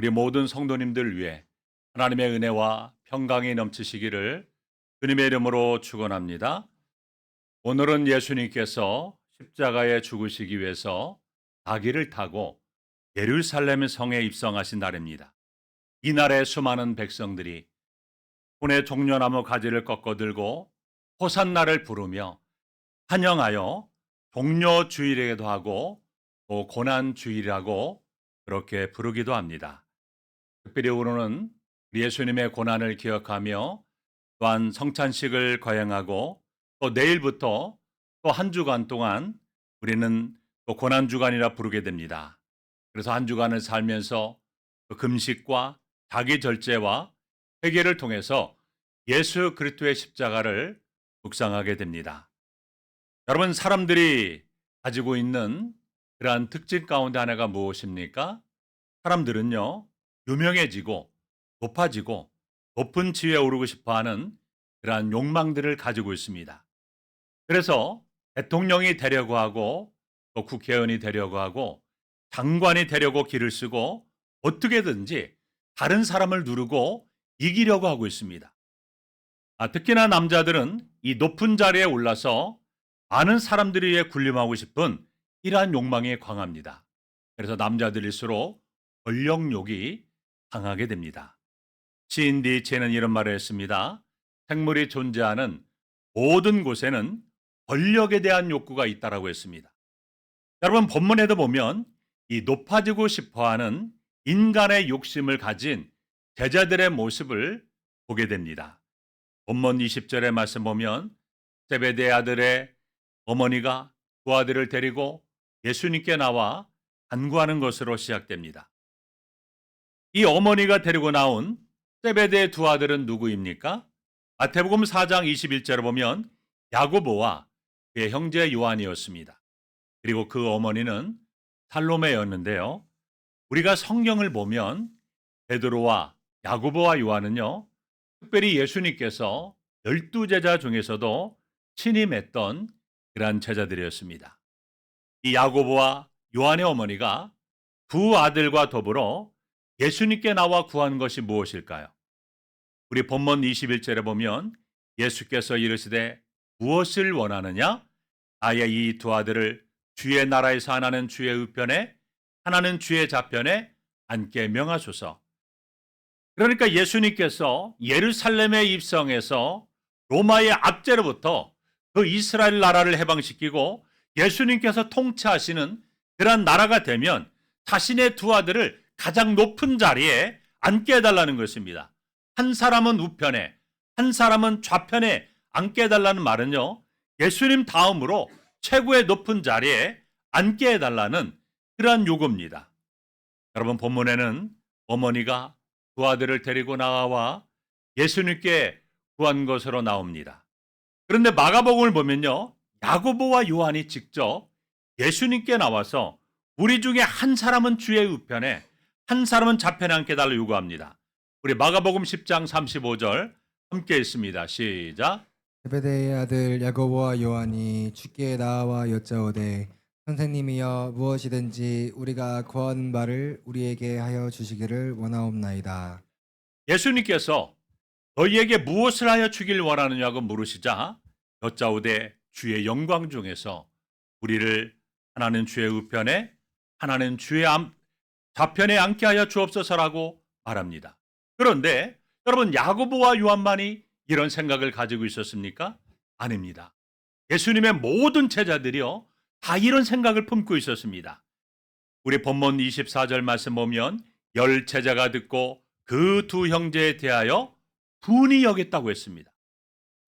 우리 모든 성도님들 위해 하나님의 은혜와 평강이 넘치시기를 주님의 이름으로 축원합니다. 오늘은 예수님께서 십자가에 죽으시기 위해서 아기를 타고 예루살렘 성에 입성하신 날입니다. 이 날에 수많은 백성들이 손에 종려나무 가지를 꺾어 들고 호산나를 부르며 환영하여 종려 주일이기도 하고 또 고난 주일이라고 그렇게 부르기도 합니다. 특별히 오늘은 예수님의 고난을 기억하며 또한 성찬식을 거행하고 또 내일부터 또 한 주간 동안 우리는 또 고난 주간이라 부르게 됩니다. 그래서 한 주간을 살면서 그 금식과 자기 절제와 회개를 통해서 예수 그리스도의 십자가를 묵상하게 됩니다. 여러분 사람들이 가지고 있는 그러한 특징 가운데 하나가 무엇입니까? 사람들은요 유명해지고 높아지고 높은 지위에 오르고 싶어 하는 그러한 욕망들을 가지고 있습니다. 그래서 대통령이 되려고 하고 또 국회의원이 되려고 하고 장관이 되려고 길을 쓰고 어떻게든지 다른 사람을 누르고 이기려고 하고 있습니다. 아, 특히나 남자들은 이 높은 자리에 올라서 많은 사람들이 위해 군림하고 싶은 이러한 욕망에 강합니다. 그래서 남자들일수록 권력욕이 강하게 됩니다. 시인 니체는 이런 말을 했습니다. 생물이 존재하는 모든 곳에는 권력에 대한 욕구가 있다라고 했습니다. 여러분 본문에도 보면 이 높아지고 싶어하는 인간의 욕심을 가진 제자들의 모습을 보게 됩니다. 본문 20절의 말씀 보면 세베대 아들의 어머니가 두 아들을 데리고 예수님께 나와 간구하는 것으로 시작됩니다. 이 어머니가 데리고 나온 세베대의 두 아들은 누구입니까? 마태복음 4장 21절을 보면 야고보와 그의 형제 요한이었습니다. 그리고 그 어머니는 살로메였는데요. 우리가 성경을 보면 베드로와 야고보와 요한은요. 특별히 예수님께서 열두 제자 중에서도 친임했던 그러한 제자들이었습니다. 이 야고보와 요한의 어머니가 두 아들과 더불어 예수님께 나와 구한 것이 무엇일까요? 우리 본문 21절에 보면 예수께서 이르시되 무엇을 원하느냐? 아예 이두 아들을 주의 나라에서 하나는 주의 우편에 하나는 주의 좌편에 앉게 명하소서. 그러니까 예수님께서 예루살렘에 입성해서 로마의 압제로부터 그 이스라엘 나라를 해방시키고 예수님께서 통치하시는 그러한 나라가 되면 자신의 두 아들을 가장 높은 자리에 앉게 해달라는 것입니다. 한 사람은 우편에, 한 사람은 좌편에 앉게 해달라는 말은요, 예수님 다음으로 최고의 높은 자리에 앉게 해달라는 그러한 요구입니다. 여러분, 본문에는 어머니가 두 아들을 데리고 나와 예수님께 구한 것으로 나옵니다. 그런데 마가복음을 보면요, 야고보와 요한이 직접 예수님께 나와서 우리 중에 한 사람은 주의 우편에 한 사람은 좌편에 앉게 달라 요구합니다. 우리 마가복음 10장 35절 함께 있습니다. 시작. 세베대의 아들 야고보와 요한이 주께 나와 여짜오되 선생님이여 무엇이든지 우리가 구하는 바를 우리에게 하여 주시기를 원하옵나이다. 예수님께서 너희에게 무엇을 하여 주길 원하느냐고 물으시자 여짜오되 주의 영광 중에서 우리를 하나는 주의 우편에 하나는 주의 암- 좌편에 앉게 하여 주옵소서라고 말합니다. 그런데 여러분 야고보와 요한만이 이런 생각을 가지고 있었습니까? 아닙니다. 예수님의 모든 제자들이요 다 이런 생각을 품고 있었습니다. 우리 본문 24절 말씀 보면 열 제자가 듣고 그 두 형제에 대하여 분이 여겼다고 했습니다.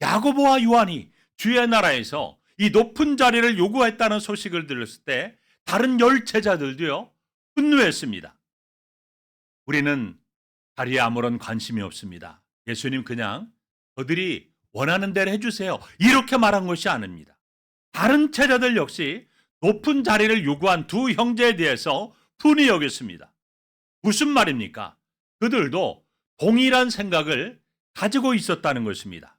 야고보와 요한이 주의 나라에서 이 높은 자리를 요구했다는 소식을 들었을 때 다른 열 제자들도요 분노했습니다. 우리는 자리에 아무런 관심이 없습니다. 예수님 그냥 저들이 원하는 대로 해주세요. 이렇게 말한 것이 아닙니다. 다른 제자들 역시 높은 자리를 요구한 두 형제에 대해서 분이 여겼습니다. 무슨 말입니까? 그들도 동일한 생각을 가지고 있었다는 것입니다.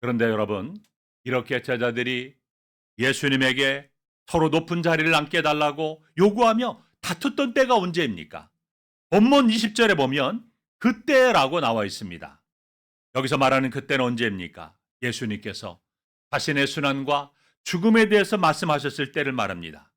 그런데 여러분, 이렇게 제자들이 예수님에게 서로 높은 자리를 앉게 해달라고 요구하며 다퉜던 때가 언제입니까? 본문 20절에 보면 그때라고 나와 있습니다. 여기서 말하는 그때는 언제입니까? 예수님께서 자신의 순환과 죽음에 대해서 말씀하셨을 때를 말합니다.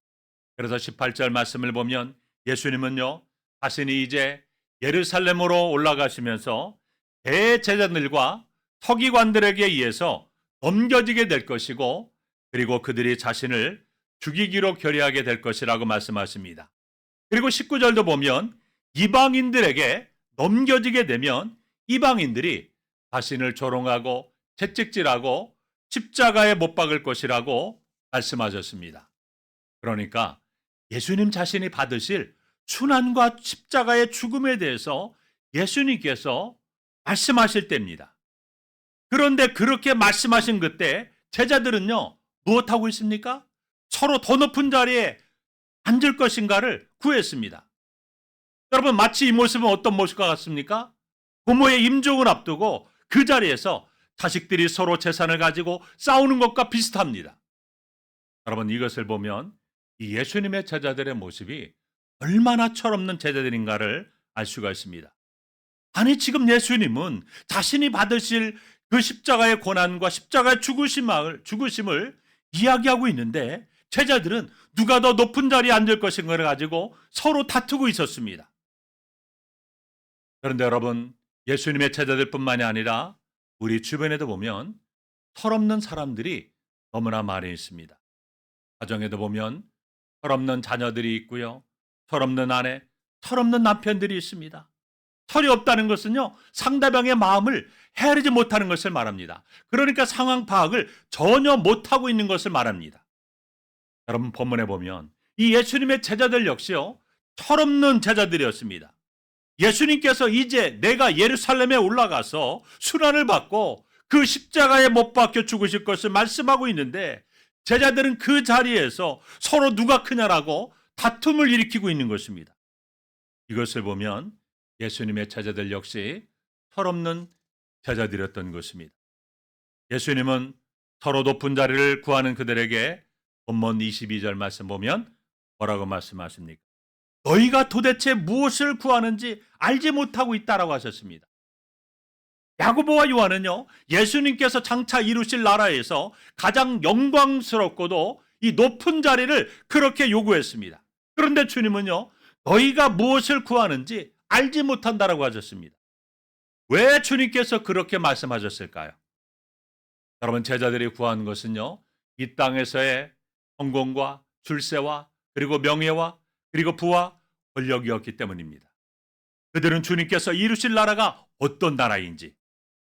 그래서 18절 말씀을 보면 예수님은요, 자신이 이제 예루살렘으로 올라가시면서 대제자들과 서기관들에게 의해서 넘겨지게 될 것이고 그리고 그들이 자신을 죽이기로 결의하게 될 것이라고 말씀하십니다. 그리고 19절도 보면 이방인들에게 넘겨지게 되면 이방인들이 자신을 조롱하고 채찍질하고 십자가에 못 박을 것이라고 말씀하셨습니다. 그러니까 예수님 자신이 받으실 순환과 십자가의 죽음에 대해서 예수님께서 말씀하실 때입니다. 그런데 그렇게 말씀하신 그때 제자들은요, 무엇하고 있습니까? 서로 더 높은 자리에 앉을 것인가를 구했습니다. 여러분, 마치 이 모습은 어떤 모습과 같습니까? 부모의 임종을 앞두고 그 자리에서 자식들이 서로 재산을 가지고 싸우는 것과 비슷합니다. 여러분, 이것을 보면 이 예수님의 제자들의 모습이 얼마나 철없는 제자들인가를 알 수가 있습니다. 아니, 지금 예수님은 자신이 받으실 그 십자가의 고난과 십자가의 죽으심을, 죽으심을 이야기하고 있는데 제자들은 누가 더 높은 자리에 앉을 것인가를 가지고 서로 다투고 있었습니다. 그런데 여러분, 예수님의 제자들뿐만이 아니라 우리 주변에도 보면 철없는 사람들이 너무나 많이 있습니다. 가정에도 보면 철없는 자녀들이 있고요. 철없는 아내, 철없는 남편들이 있습니다. 철이 없다는 것은요, 상대방의 마음을 헤아리지 못하는 것을 말합니다. 그러니까 상황 파악을 전혀 못하고 있는 것을 말합니다. 여러분, 본문에 보면 이 예수님의 제자들 역시요, 철없는 제자들이었습니다. 예수님께서 이제 내가 예루살렘에 올라가서 순환을 받고 그 십자가에 못 박혀 죽으실 것을 말씀하고 있는데 제자들은 그 자리에서 서로 누가 크냐라고 다툼을 일으키고 있는 것입니다. 이것을 보면 예수님의 제자들 역시 철없는 제자들이었던 것입니다. 예수님은 서로 높은 자리를 구하는 그들에게 본문 22절 말씀 보면 뭐라고 말씀하십니까? 너희가 도대체 무엇을 구하는지 알지 못하고 있다라고 하셨습니다. 야고보와 요한은요, 예수님께서 장차 이루실 나라에서 가장 영광스럽고도 이 높은 자리를 그렇게 요구했습니다. 그런데 주님은요, 너희가 무엇을 구하는지 알지 못한다라고 하셨습니다. 왜 주님께서 그렇게 말씀하셨을까요? 여러분, 제자들이 구한 것은요, 이 땅에서의 성공과 출세와 그리고 명예와 그리고 부와 권력이었기 때문입니다. 그들은 주님께서 이루실 나라가 어떤 나라인지,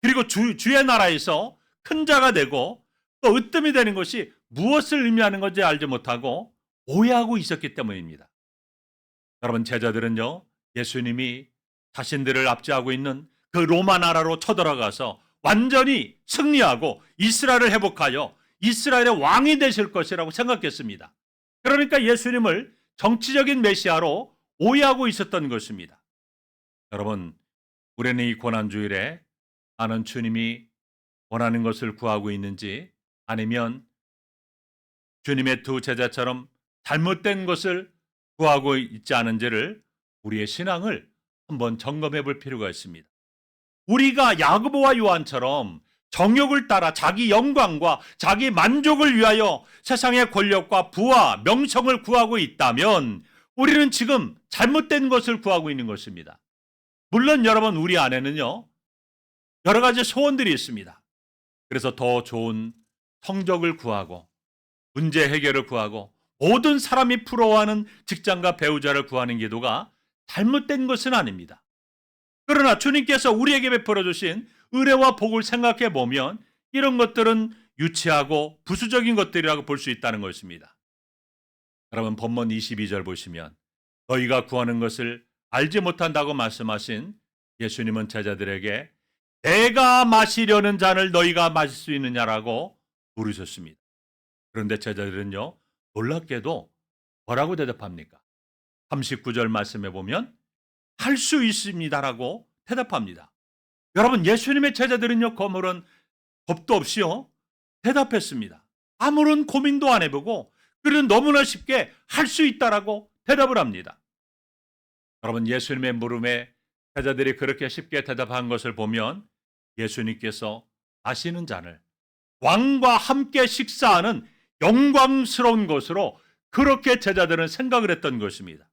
그리고 주, 주의 나라에서 큰 자가 되고 또 으뜸이 되는 것이 무엇을 의미하는 건지 알지 못하고 오해하고 있었기 때문입니다. 여러분, 제자들은요, 예수님이 자신들을 압제하고 있는 그 로마 나라로 쳐들어가서 완전히 승리하고 이스라엘을 회복하여 이스라엘의 왕이 되실 것이라고 생각했습니다. 그러니까 예수님을 정치적인 메시아로 오해하고 있었던 것입니다. 여러분, 우리는 이 고난주일에 나는 주님이 원하는 것을 구하고 있는지 아니면 주님의 두 제자처럼 잘못된 것을 구하고 있지 않은지를 우리의 신앙을 한번 점검해 볼 필요가 있습니다. 우리가 야고보와 요한처럼 정욕을 따라 자기 영광과 자기 만족을 위하여 세상의 권력과 부와 명성을 구하고 있다면 우리는 지금 잘못된 것을 구하고 있는 것입니다. 물론 여러분 우리 안에는요 여러 가지 소원들이 있습니다. 그래서 더 좋은 성적을 구하고 문제 해결을 구하고 모든 사람이 부러워하는 직장과 배우자를 구하는 기도가 잘못된 것은 아닙니다. 그러나 주님께서 우리에게 베풀어 주신 은혜와 복을 생각해 보면 이런 것들은 유치하고 부수적인 것들이라고 볼 수 있다는 것입니다. 여러분 본문 22절 보시면 너희가 구하는 것을 알지 못한다고 말씀하신 예수님은 제자들에게 내가 마시려는 잔을 너희가 마실 수 있느냐라고 물으셨습니다. 그런데 제자들은요 놀랍게도 뭐라고 대답합니까? 39절 말씀해 보면 할 수 있습니다라고 대답합니다. 여러분 예수님의 제자들은요 거물은 겁도 없이요 대답했습니다. 아무런 고민도 안 해보고 그는 너무나 쉽게 할 수 있다라고 대답을 합니다. 여러분 예수님의 물음에 제자들이 그렇게 쉽게 대답한 것을 보면 예수님께서 마시는 잔을 왕과 함께 식사하는 영광스러운 것으로 그렇게 제자들은 생각을 했던 것입니다.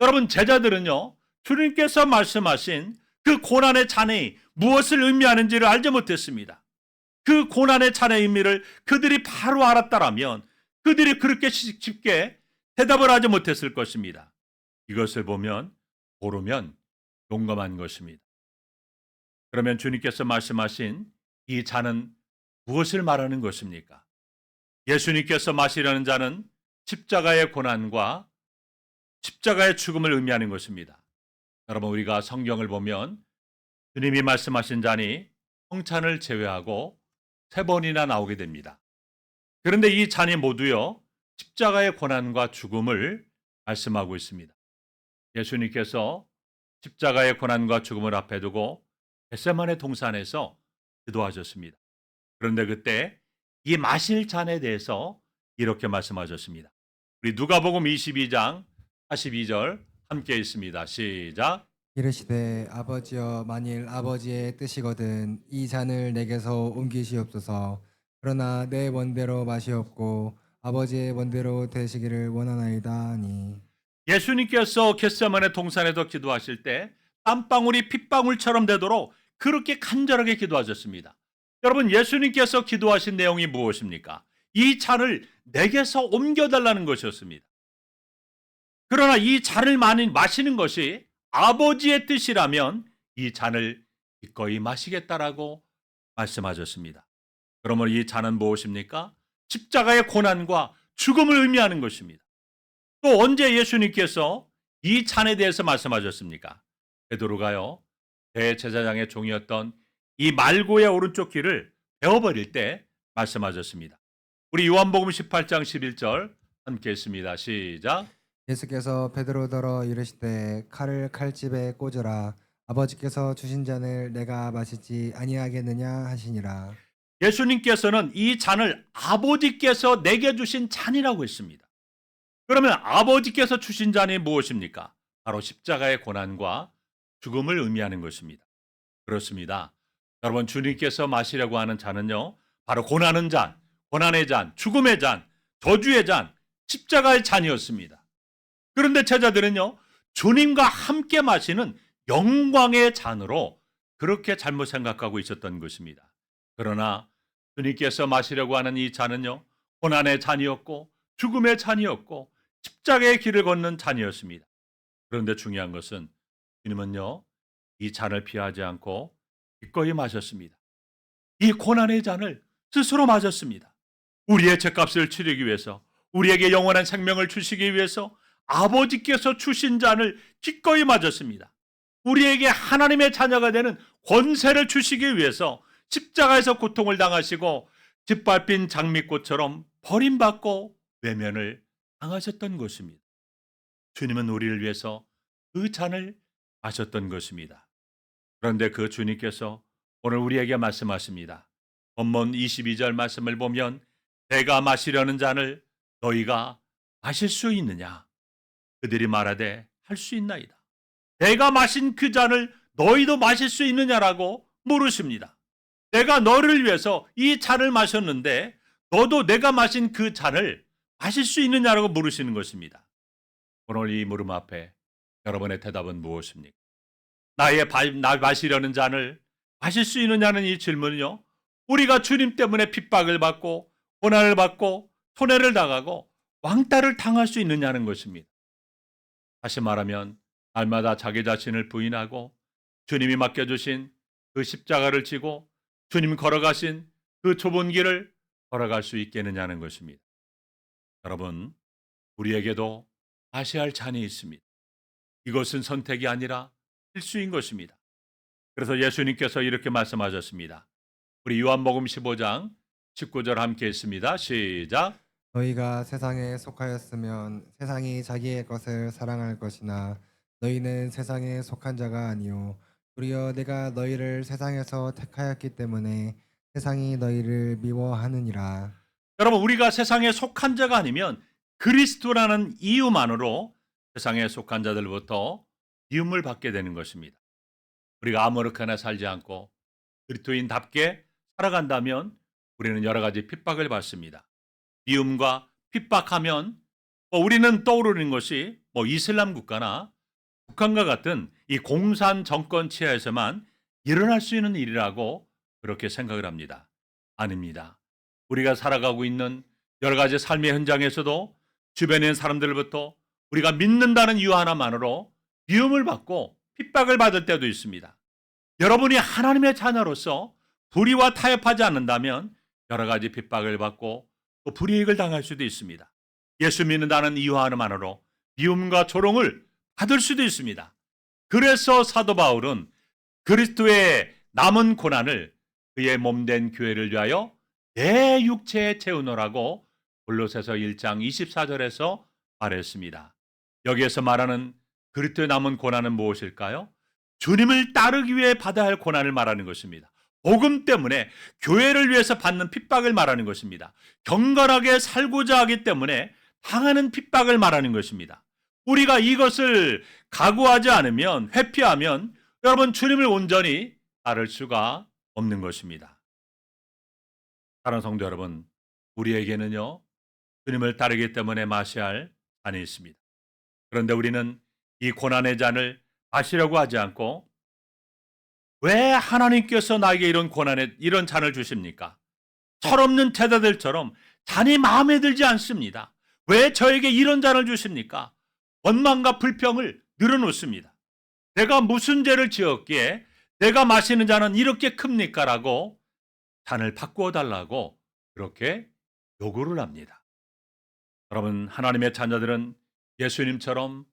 여러분 제자들은요 주님께서 말씀하신 그 고난의 잔이 무엇을 의미하는지를 알지 못했습니다. 그 고난의 잔의 의미를 그들이 바로 알았다라면 그들이 그렇게 쉽- 쉽게 대답을 하지 못했을 것입니다. 이것을 보면 모르면 용감한 것입니다. 그러면 주님께서 말씀하신 이 잔은 무엇을 말하는 것입니까? 예수님께서 마시려는 잔은 십자가의 고난과 십자가의 죽음을 의미하는 것입니다. 여러분 우리가 성경을 보면 주님이 말씀하신 잔이 성찬을 제외하고 세 번이나 나오게 됩니다. 그런데 이 잔이 모두요 십자가의 고난과 죽음을 말씀하고 있습니다. 예수님께서 십자가의 고난과 죽음을 앞에 두고 겟세만의 동산에서 기도하셨습니다. 그런데 그때 이 마실 잔에 대해서 이렇게 말씀하셨습니다. 우리 누가복음 22장 42절 함께 있습니다. 시작. 이르시되 아버지여 만일 아버지의 뜻이거든 이 잔을 내게서 옮기시옵소서 그러나 내 원대로 마시옵고 아버지의 원대로 되시기를 원하나이다니 예수님께서 겟세만의 동산에서 기도하실 때 땀방울이 핏방울처럼 되도록 그렇게 간절하게 기도하셨습니다. 여러분 예수님께서 기도하신 내용이 무엇입니까? 이 잔을 내게서 옮겨달라는 것이었습니다. 그러나 이 잔을 많이 마시는 것이 아버지의 뜻이라면 이 잔을 기꺼이 마시겠다라고 말씀하셨습니다. 그러면 이 잔은 무엇입니까? 십자가의 고난과 죽음을 의미하는 것입니다. 또 언제 예수님께서 이 잔에 대해서 말씀하셨습니까? 베드로가요 대제사장의 종이었던 이 말고의 오른쪽 귀를 베어버릴 때 말씀하셨습니다. 우리 요한복음 18장 11절 함께 했습니다. 시작. 예수께서 베드로더러 이르시되 칼을 칼집에 꽂으라 아버지께서 주신 잔을 내가 마시지 아니하겠느냐 하시니라 예수님께서는 이 잔을 아버지께서 내게 주신 잔이라고 했습니다. 그러면 아버지께서 주신 잔이 무엇입니까? 바로 십자가의 고난과 죽음을 의미하는 것입니다. 그렇습니다. 여러분 주님께서 마시려고 하는 잔은요. 바로 고난의 잔, 고난의 잔, 죽음의 잔, 저주의 잔, 십자가의 잔이었습니다. 그런데 제자들은요. 주님과 함께 마시는 영광의 잔으로 그렇게 잘못 생각하고 있었던 것입니다. 그러나 주님께서 마시려고 하는 이 잔은요. 고난의 잔이었고 죽음의 잔이었고 십자가의 길을 걷는 잔이었습니다. 그런데 중요한 것은 주님은요. 이 잔을 피하지 않고 기꺼이 마셨습니다. 이 고난의 잔을 스스로 마셨습니다. 우리의 죄값을 치르기 위해서 우리에게 영원한 생명을 주시기 위해서 아버지께서 주신 잔을 기꺼이 마셨습니다. 우리에게 하나님의 자녀가 되는 권세를 주시기 위해서 십자가에서 고통을 당하시고 짓밟힌 장미꽃처럼 버림받고 외면을 당하셨던 것입니다. 주님은 우리를 위해서 그 잔을 마셨던 것입니다. 그런데 그 주님께서 오늘 우리에게 말씀하십니다. 본문 22절 말씀을 보면 내가 마시려는 잔을 너희가 마실 수 있느냐? 그들이 말하되 할 수 있나이다. 내가 마신 그 잔을 너희도 마실 수 있느냐라고 물으십니다. 내가 너를 위해서 이 잔을 마셨는데 너도 내가 마신 그 잔을 마실 수 있느냐라고 물으시는 것입니다. 오늘 이 물음 앞에 여러분의 대답은 무엇입니까? 나의 바, 나 마시려는 잔을 마실 수 있느냐는 이 질문은요. 우리가 주님 때문에 핍박을 받고 고난을 받고 손해를 당하고 왕따를 당할 수 있느냐는 것입니다. 다시 말하면 날마다 자기 자신을 부인하고 주님이 맡겨주신 그 십자가를 지고 주님 걸어가신 그 좁은 길을 걸어갈 수 있겠느냐는 것입니다. 여러분, 우리에게도 마셔야 할 잔이 있습니다. 이것은 선택이 아니라 필수인 것입니다. 그래서 예수님께서 이렇게 말씀하셨습니다. 우리 요한복음 15장 19절 함께 했습니다. 시작. 너희가 세상에 속하였으면 세상이 자기의 것을 사랑할 것이나 너희는 세상에 속한 자가 아니요 도리어 내가 너희를 세상에서 택하였기 때문에 세상이 너희를 미워하느니라 여러분, 우리가 세상에 속한 자가 아니면 그리스도라는 이유만으로 세상에 속한 자들부터 미움을 받게 되는 것입니다. 우리가 아무렇게나 살지 않고 그리스도인답게 살아간다면 우리는 여러 가지 핍박을 받습니다. 미움과 핍박하면 뭐 우리는 떠오르는 것이 뭐 이슬람 국가나 북한과 같은 이 공산 정권 치하에서만 일어날 수 있는 일이라고 그렇게 생각을 합니다. 아닙니다. 우리가 살아가고 있는 여러 가지 삶의 현장에서도 있는 사람들부터 우리가 믿는다는 이유 하나만으로 미움을 받고 핍박을 받을 때도 있습니다. 여러분이 하나님의 자녀로서 불의와 타협하지 않는다면 여러 가지 핍박을 받고 또 불이익을 당할 수도 있습니다. 예수 믿는다는 이유 하나만으로 미움과 조롱을 받을 수도 있습니다. 그래서 사도 바울은 그리스도의 남은 고난을 그의 몸된 교회를 위하여 내 육체에 채우노라고 골로새서 1장 24절에서 말했습니다. 여기에서 말하는 그리스도의 남은 고난은 무엇일까요? 주님을 따르기 위해 받아야 할 고난을 말하는 것입니다. 복음 때문에 교회를 위해서 받는 핍박을 말하는 것입니다. 경건하게 살고자 하기 때문에 당하는 핍박을 말하는 것입니다. 우리가 이것을 각오하지 않으면 회피하면 여러분 주님을 온전히 따를 수가 없는 것입니다. 사랑하는 성도 여러분, 우리에게는요 주님을 따르기 때문에 마셔야 할 잔이 있습니다. 그런데 우리는 이 고난의 잔을 마시려고 하지 않고 왜 하나님께서 나에게 이런 고난의 이런 잔을 주십니까? 철없는 태자들처럼 잔이 마음에 들지 않습니다. 왜 저에게 이런 잔을 주십니까? 원망과 불평을 늘어놓습니다. 내가 무슨 죄를 지었기에 내가 마시는 잔은 이렇게 큽니까? 라고 잔을 바꾸어 달라고 그렇게 요구를 합니다. 여러분, 하나님의 자녀들은 예수님처럼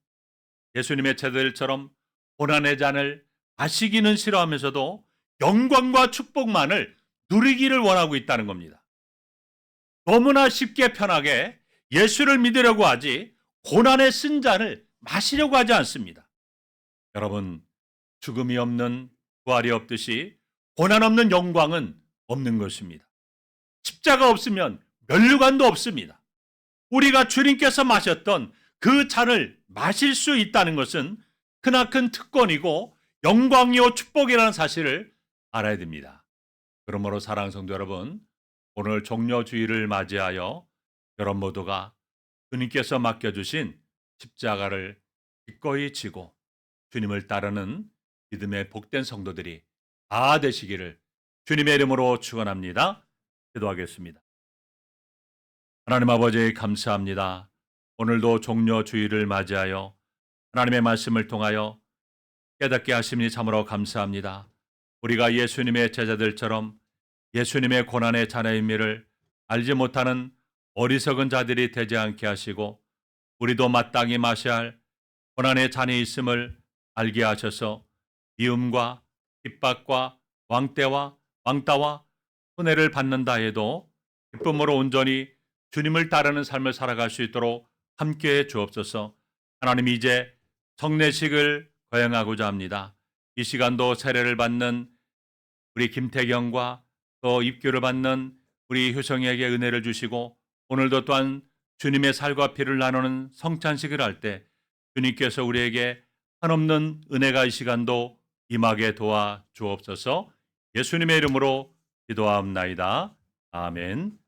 예수님의 제자들처럼 고난의 잔을 마시기는 싫어하면서도 영광과 축복만을 누리기를 원하고 있다는 겁니다. 너무나 쉽게 편하게 예수를 믿으려고 하지 고난의 쓴 잔을 마시려고 하지 않습니다. 여러분, 죽음이 없는 부활이 없듯이 고난 없는 영광은 없는 것입니다. 십자가 없으면 면류관도 없습니다. 우리가 주님께서 마셨던 그 잔을 마실 수 있다는 것은 크나큰 특권이고 영광이요 축복이라는 사실을 알아야 됩니다. 그러므로 사랑하는 성도 여러분, 오늘 종료주의를 맞이하여 여러분 모두가 주님께서 맡겨주신 십자가를 기꺼이 지고 주님을 따르는 믿음의 복된 성도들이 다 되시기를 주님의 이름으로 축원합니다. 기도하겠습니다. 하나님 아버지 감사합니다. 오늘도 종료 주일을 맞이하여 하나님의 말씀을 통하여 깨닫게 하심니 참으로 감사합니다. 우리가 예수님의 제자들처럼 예수님의 고난의 의미를 알지 못하는 어리석은 자들이 되지 않게 하시고 우리도 마땅히 마셔야 할 고난의 잔이 있음을 알게 하셔서 미움과 핍박과 왕때와 왕따와 손해를 받는다 해도 기쁨으로 온전히 주님을 따르는 삶을 살아갈 수 있도록 함께해 주옵소서. 하나님 이제 성례식을 거행하고자 합니다. 이 시간도 세례를 받는 우리 김태경과 또 입교를 받는 우리 효성에게 은혜를 주시고 오늘도 또한 주님의 살과 피를 나누는 성찬식을 할 때 주님께서 우리에게 한없는 은혜가 이 시간도 임하게 도와 주옵소서. 예수님의 이름으로 기도하옵나이다. 아멘.